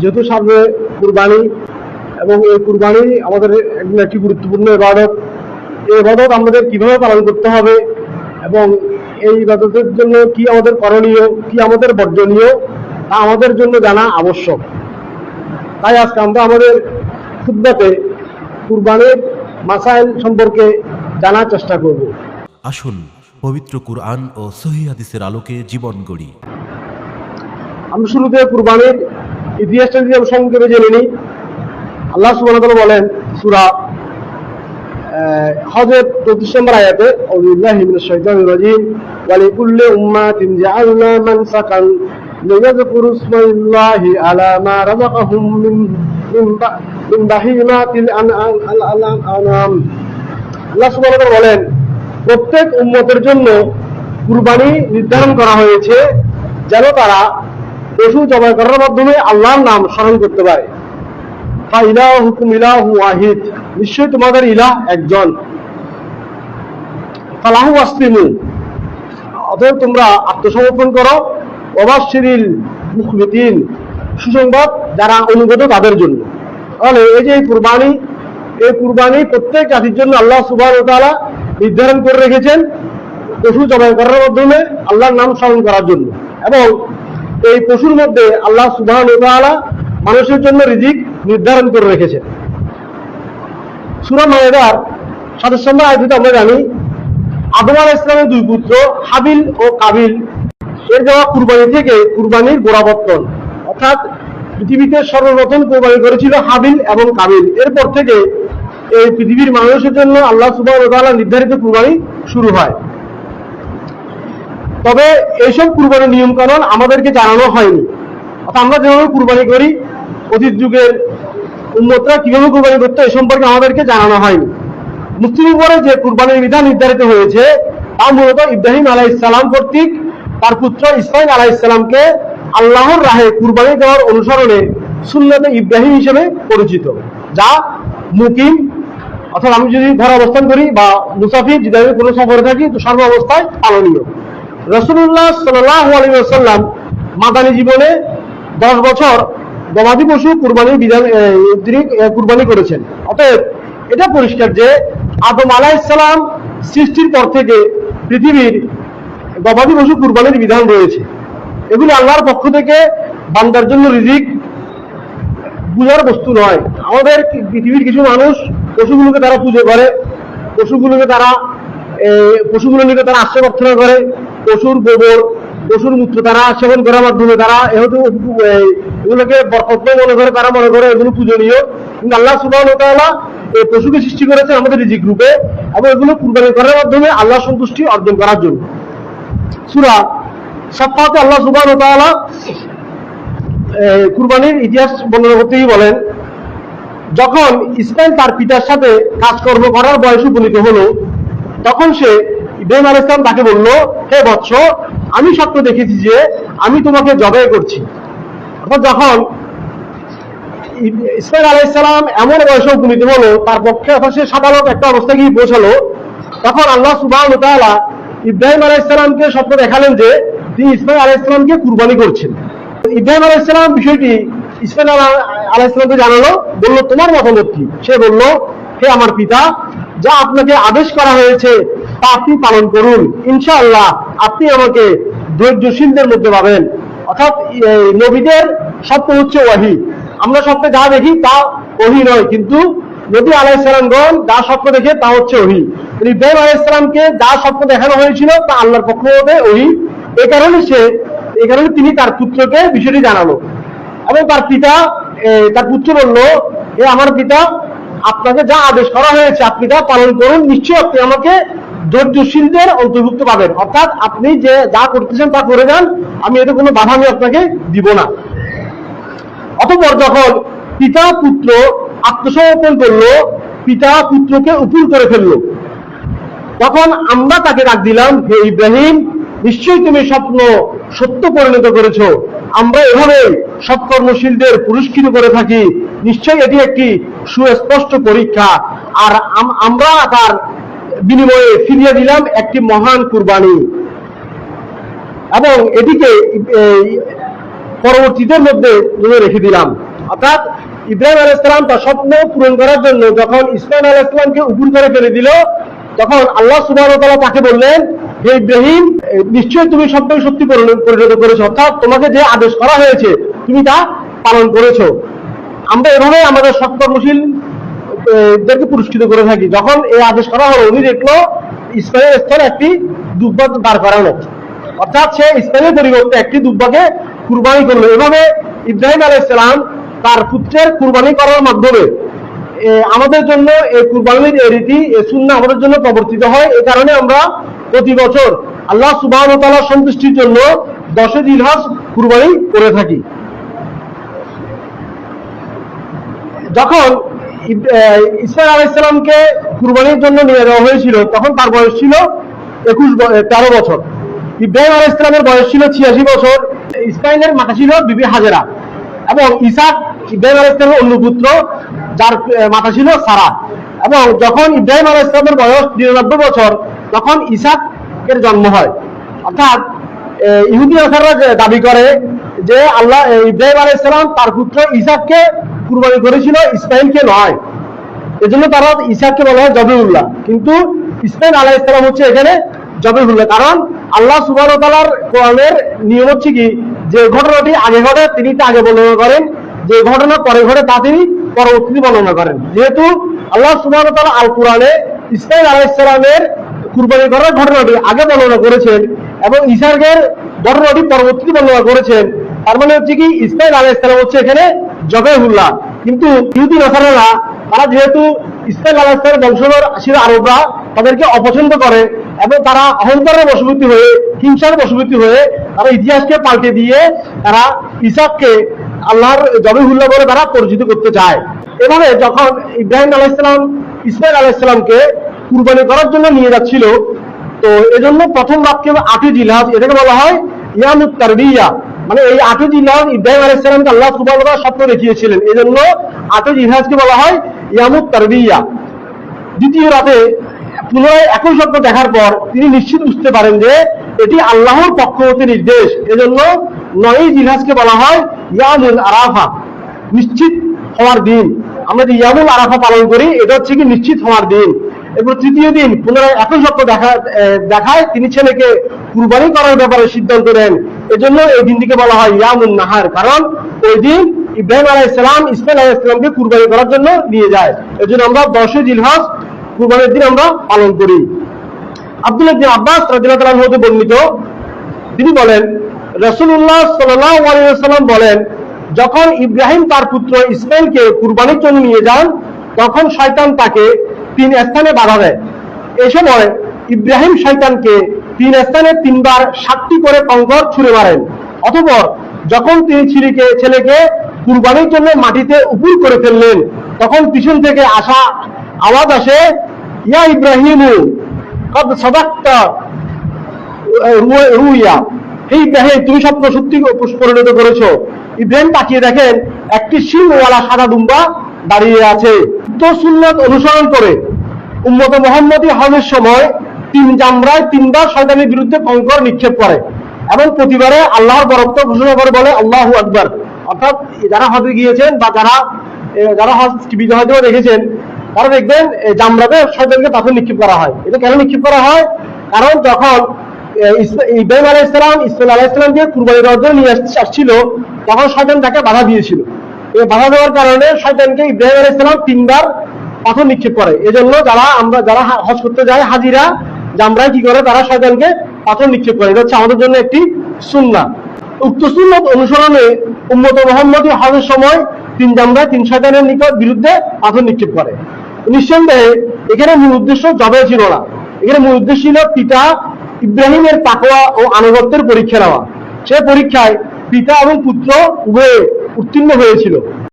যেহেতু সামনে কুরবানি এবং এই কুরবানি আমাদের একটি গুরুত্বপূর্ণ ইবাদত। এই ইবাদত আমাদের কীভাবে পালন করতে হবে এবং এই ইবাদতের জন্য কি আমাদের করণীয় কি আমাদের বর্জনীয় তা আমাদের জন্য জানা আবশ্যক। তাই আজকে আমরা আমাদের খুদ্াতে কুরবানির মাসাইল সম্পর্কে জানার চেষ্টা করব। আসুন পবিত্র কুরআন ও সহি হাদিসের আলোকে জীবন গড়ি। আমরা শুরুতে কুরবানির ইতিহাসটা যদি আমরা সংক্ষেপে জেনে নিই, আল্লাহ সুবহানাহু বলেন সূরা হজের চৌত্রিশ নম্বর আয়াতে আলা মা মিন আল্লাহ বলেন, প্রত্যেক উম্মতের জন্য কুরবানি নির্ধারণ করা হয়েছে, যেন তারা পশু জবাই করার মাধ্যমে আল্লাহর নাম স্মরণ করতে পারে। হুকুম ইলাহু ওয়াহিদ। নিশ্চয়ই তোমাদের ইলাহ একজন। ফালাহু আসলিমু। অতএব তোমরা আত্মসমর্পণ করো। অবাশিরিল মুখবিতিন সুসংবাদ যারা অনুগত তাদের জন্য। তাহলে এই যে কুরবানি, এই কুরবানি প্রত্যেক জাতির জন্য আল্লাহ সুবাহ তাআলা নির্ধারণ করে রেখেছেন। পশু জবাই করার মাধ্যমে আল্লাহর নাম স্মরণ করার জন্য। এবং এই পশুর মধ্যে আল্লাহ সুবাহ মানুষের জন্য রিজিক নির্ধারণ করে রেখেছেন। সুরা মায়েদার সাতাশ নম্বর আয়তিতে আমরা জানি, আদম আলাহ ইসলামের দুই পুত্র হাবিল ও কাবিল, এর দেওয়া কুরবানি থেকে কুরবানির গোড়াবর্তন অর্থাৎ পৃথিবীতে সর্বপ্রথম কোরবানি করেছিল হাবিল এবং কাবিল। এরপর থেকে এই পৃথিবীর মানুষের জন্য আল্লাহ সুবাহ নির্ধারিত কুরবানি শুরু হয়। তবে এইসব কুরবানির নিয়ম কানুন আমাদেরকে জানানো হয়নি। আমরা যেভাবে কুরবানি করি, অতীত যুগের উন্নতরা কীভাবে কুরবানি করতো, এ সম্পর্কে আমাদেরকে জানানো হয়নি। মুসলিম উপরে যে কুরবানির বিধান নির্ধারিত হয়েছে, তা মূলত ইব্রাহিম আলাহ ইসলাম কর্তৃক তার পুত্র ইসমাইল আলাহ ইসলামকে আল্লাহর রাহে কুরবানি দেওয়ার অনুসরণে সুন্নতে ইব্রাহিম হিসেবে পরিচিত, যা মুকিম, অর্থাৎ আমি যদি ঘরে অবস্থান করি বা মুসাফির, যদি আমি কোনো সফরে থাকি, তো সর্ব অবস্থায় পালনীয়। রসুল্লাহ আসাল্লাম মাদানী জীবনে দশ বছর গবাদি পশু কুরবানির বিধান তিনি কুরবানি করেছেন। অতএব এটা পরিষ্কার যে আদম আলাহ ইসলাম সৃষ্টির পর থেকে পৃথিবীর গবাদি পশু কুরবানির বিধান রয়েছে। এগুলি আল্লাহর পক্ষ থেকে বান্দার জন্য রিজিক পূজার বস্তু নয়। আমাদের পৃথিবীর কিছু মানুষ পশুগুলোকে তারা পুজো করে, পশুগুলোকে তারা পশুগুলো নিয়ে তারা আশ্রয় প্রার্থনা করে পশুর গোবর, পশুর মূত্র তারা সেবন করার মাধ্যমে তারা এহেতু এগুলোকে বরকত মনে করে, তারা মনে করে এগুলো পূজনীয়। কিন্তু আল্লাহ সুবাহ এই পশুকে সৃষ্টি করেছে আমাদের রিজিক রূপে এবং এগুলো কুরবানি করার মাধ্যমে আল্লাহ সন্তুষ্টি অর্জন করার জন্য। সুরা সপ্তাহতে আল্লাহ সুবাহ কুরবানির ইতিহাস বর্ণনা করতেই বলেন, যখন ইসমাইল তার পিতার সাথে কাজকর্ম করার বয়স উপনীত হলো, তখন সে ইব্রাহিম আল ইসলাম তাকে বলল, হে বৎস, আমি স্বপ্ন দেখেছি যে আমি তোমাকে জবাই করছি। অর্থাৎ যখন ইসমাইল আলাইসালাম এমন বয়সে উপনীত হলো, তার পক্ষে অর্থাৎ সে সাধারণত একটা অবস্থা গিয়ে পৌঁছালো, তখন আল্লাহ সুবাহ তাআলা ইব্রাহিম আলাইসালামকে স্বপ্ন দেখালেন যে তিনি ইসমাইল আলাইসালামকে কুরবানি করছেন। ইব্রাহিম আলাইসালাম বিষয়টি ইসমাইল আলাইসালামকে জানালো, বলল, তোমার মতামত কি? সে বলল, হে আমার পিতা, যা আপনাকে আদেশ করা হয়েছে তা আপনি পালন করুন। ইনশাআল্লাহ আপনি আমাকে ধৈর্যশীলদের মধ্যে পাবেন। অর্থাৎ নবীদের স্বপ্ন হচ্ছে ওয়াহি। আমরা স্বপ্নে যা দেখি তা ওহি নয় কিন্তু নবী আলাইসালামগণ যা স্বপ্ন দেখে তা হচ্ছে ওহি ইব্রাহিম আলাইসালামকে যা স্বপ্ন দেখানো হয়েছিল তা আল্লাহর পক্ষ হতে ওহি এই কারণে সে এই কারণে তিনি তার পুত্রকে বিষয়টি জানালো। এবং তার পিতা এ, তার পুত্র বলল এ আমার পিতা আপনাকে যা আদেশ করা হয়েছে আপনি তা পালন করুন। নিশ্চয়ই আপনি আমাকে ধৈর্যশীলদের অন্তর্ভুক্ত পাবেন অর্থাৎ আপনি যে যা করতেছেন তা করে যান, আমি এতে কোনো বাধা আমি আপনাকে দিব না। অতপর যখন পিতা পুত্র আত্মসমর্পণ করল, পিতা পুত্রকে উপুল করে ফেলল। তখন আমরা তাকে ডাক দিলাম, হে ইব্রাহিম, নিশ্চয়ই তুমি স্বপ্ন সত্য পরিণত করেছ। আমরা এভাবে সৎকর্মশীলদের পুরস্কৃত করে থাকি। নিশ্চয়ই এটি একটি সুস্পষ্ট পরীক্ষা। আর আম- আমরা তার বিনিময়ে ফিরিয়ে দিলাম একটি মহান কুরবানি। এবং এটিকে পরবর্তীদের মধ্যে তুলে রেখে দিলাম। অর্থাৎ ইব্রাহিম আলাইসালাম তার স্বপ্ন পূরণ করার জন্য যখন ইসমাইল আলাইসালামকে উপর করে ফেলে দিল তখন আল্লাহ সুবাহ তাকে বললেন যে ইব্রাহিম এ, নিশ্চয়ই তুমি স্বপ্ন সত্যি পরিণত পরিণত করেছ অর্থাৎ তোমাকে যে আদেশ করা হয়েছে তুমি তা পালন করেছ। আমরা এভাবে আমাদের সৎকর্মশীল দেরকে পুরস্কৃত করে থাকি। যখন এই আদেশ করা হলো, উনি দেখল ইসমাইলের স্থলে একটি দুব্বা দাঁড় করানো অর্থাৎ সে ইসমাইলের পরিবর্তে একটি দুব্বাকে কুরবানি করল। এভাবে ইব্রাহিম আলাইসালাম তার পুত্রের কুরবানি করার মাধ্যমে আমাদের জন্য এই কুরবানির এই রীতি, এই শূন্য আমাদের জন্য প্রবর্তিত হয়। এই কারণে আমরা প্রতি বছর আল্লাহ সুবাহ তাআলার সন্তুষ্টির জন্য দশে জিলহাজ কুরবানি করে থাকি। যখন ইসমাইল আলাইসালামকে কুরবানির জন্য নিয়ে যাওয়া হয়েছিল, তখন তার বয়স ছিল একুশ তেরো বছর। ইব্রাহিম আলাইসালামের বয়স ছিল ছিয়াশি বছর। ইসমাইলের মাথা ছিল বিবি হাজেরা এবং ইসাক ইব্রাহিম আলাইসালামের অন্য পুত্র, যার মাথা ছিল সারা। এবং যখন ইব্রাহিম আলাইসালামের বয়স নিরানব্বই বছর, তখন ইসাকের জন্ম হয়। অর্থাৎ ইহুদি আসাররা দাবি করে যে আল্লাহ ইব্রাহিম আলাইসালাম তার পুত্র ইসাককে কুরবানি করেছিল, ইসমাইলকে নয়। এজন্য তারা ইসাককে বলা হয় জবিউল্লাহ কিন্তু ইসমাইল আলাহ ইসলাম হচ্ছে এখানে জবিউল্লাহ কারণ আল্লাহ সুবাহ তালার কোরআনের নিয়ম হচ্ছে কি? যে ঘটনাটি আগে ঘটে, তিনি তা আগে বর্ণনা করেন। যে ঘটনা পরে ঘটে, তা তিনি পরবর্তী বর্ণনা করেন। যেহেতু আল্লাহ সুবাহ তালা আল কোরআনে ইসমাইল আলাহ ইসলামের কুরবানি করার ঘটনাটি আগে বর্ণনা করেছেন এবং ইসাকের ঘটনাটি পরবর্তী বর্ণনা করেছেন। তার মানে হচ্ছে কি ইসমাইল আলাহ ইসলাম হচ্ছে এখানে জবেহুল্লাহ কিন্তু ইহুদি নাসারারা তারা যেহেতু ইসমাইল আলাহ ইসলামের বংশধর ছিল আরবরা, তাদেরকে অপছন্দ করে এবং তারা অহংকারের বশবর্তী হয়ে, হিংসার বশবর্তী হয়ে তারা ইতিহাসকে পাল্টে দিয়ে তারা ইসাককে আল্লাহর জবিহুল্লাহ বলে তারা পরিচিত করতে চায়। এভাবে যখন ইব্রাহিম আলাহ ইসলাম ইসমাইল আলাহ ইসলামকে কুরবানি করার জন্য নিয়ে যাচ্ছিল, তো এজন্য প্রথম বাক্যে আটই জিলহাজ এটাকে বলা হয় ইয়ামুত তারবিয়া। মানে এই আটই জিলহাজ ইব্রাহিম আলাইহিস সালামকে আল্লাহ সুবহানাহু স্বপ্ন দেখিয়েছিলেন। এজন্য আটই জিলহাজকে বলা হয় ইয়ামুত তারবিয়া। দ্বিতীয় রাতে পুনরায় একই স্বপ্ন দেখার পর তিনি নিশ্চিত বুঝতে পারেন যে এটি আল্লাহর পক্ষ হতে নির্দেশ। এজন্য নয়ই জিলহাজকে বলা হয় ইয়ামুল আরাফা, নিশ্চিত হওয়ার দিন। আমরা যে ইয়ামুল আরাফা পালন করি, এটা হচ্ছে কি নিশ্চিত হওয়ার দিন। এরপর তৃতীয় দিন পুনরায় একই স্বপ্ন দেখা দেখায় তিনি ছেলেকে কুরবানি করার ব্যাপারে সিদ্ধান্ত নেন। এজন্য এই দিনটিকে বলা হয় ইয়ামুন নাহার। কারণ ওই দিন ইব্রাহিম আলাইসালাম ইসমাইল আলাইসালামকে কুরবানি করার জন্য নিয়ে যায়। এজন্য আমরা দশই জিলহাজ কুরবানির দিন আমরা পালন করি। আব্দুল ইবনে আব্বাস রাদিয়াল্লাহু হতে বর্ণিত, তিনি বলেন আলাইহি ওয়াসাল্লাম বলেন, যখন ইব্রাহিম তার পুত্র ইসমাইলকে কুরবানির জন্য নিয়ে যান, তখন শয়তান তাকে তিন স্থানে বাধা দেয়। এই সময় ইব্রাহিম শয়তানকে তিন স্থানে তিনবার সাতটি করে কঙ্কর ছুঁড়ে মারেন। অতঃপর যখন তিনি ছেলেকে ছেলেকে কুরবানির জন্য মাটিতে উপুর করে ফেললেন, তখন পিছন থেকে আসা আওয়াজ আসে, ইয়া ইব্রাহিমু, কদ সাদাক্তা রুইয়া। হে ইব্রাহিম, তুমি স্বপ্ন সত্যি পরিণত করেছ। ইব্রাহিম তাকিয়ে দেখেন একটি শিংওয়ালা সাদা দুম্বা দাঁড়িয়ে আছে। তো সুন্নত অনুসরণ করে উম্মত মোহাম্মদী হজের সময় তিন জামরায় তিনবার শয়তানের বিরুদ্ধে কঙ্কর নিক্ষেপ করে এবং প্রতিবারে আল্লাহর বরত্ব ঘোষণা করে বলে, আল্লাহু আকবার। অর্থাৎ যারা হজে গিয়েছেন বা যারা যারা হজ টিভিতে হয়তো দেখেছেন, তারা দেখবেন জামরাতে শয়তানকে পাথর নিক্ষেপ করা হয়। এটা কেন নিক্ষেপ করা হয়? কারণ যখন ইব্রাহিম আলাহ ইসলাম ইসমাইল আলাহ ইসলামকে কুরবানি দেওয়ার জন্য নিয়ে আস- আসছিল, তখন শয়তান তাকে বাধা দিয়েছিল। এই বাধা দেওয়ার কারণে শয়তানকে ইব্রাহিম আলাহ ইসলাম তিনবার পাথর নিক্ষেপ করে। এজন্য যারা আমরা, যারা হজ করতে যায়, হাজিরা জামরায় কি করে? তারা শয়তানকে পাথর নিক্ষেপ করে। এটা হচ্ছে আমাদের জন্য একটি সুন্না উক্ত সুন্নত অনুসরণে উম্মত মোহাম্মদী হজের সময় তিন জামরায় তিন শয়তানের নিকট বিরুদ্ধে পাথর নিক্ষেপ করে। নিঃসন্দেহে এখানে মূল উদ্দেশ্য জবে ছিল না। এখানে মূল উদ্দেশ্য ছিল পিতা ইব্রাহিমের তাকওয়া ও আনুগত্যের পরীক্ষা নেওয়া। সে পরীক্ষায় পিতা এবং পুত্র উভয়ে উত্তীর্ণ হয়েছিল।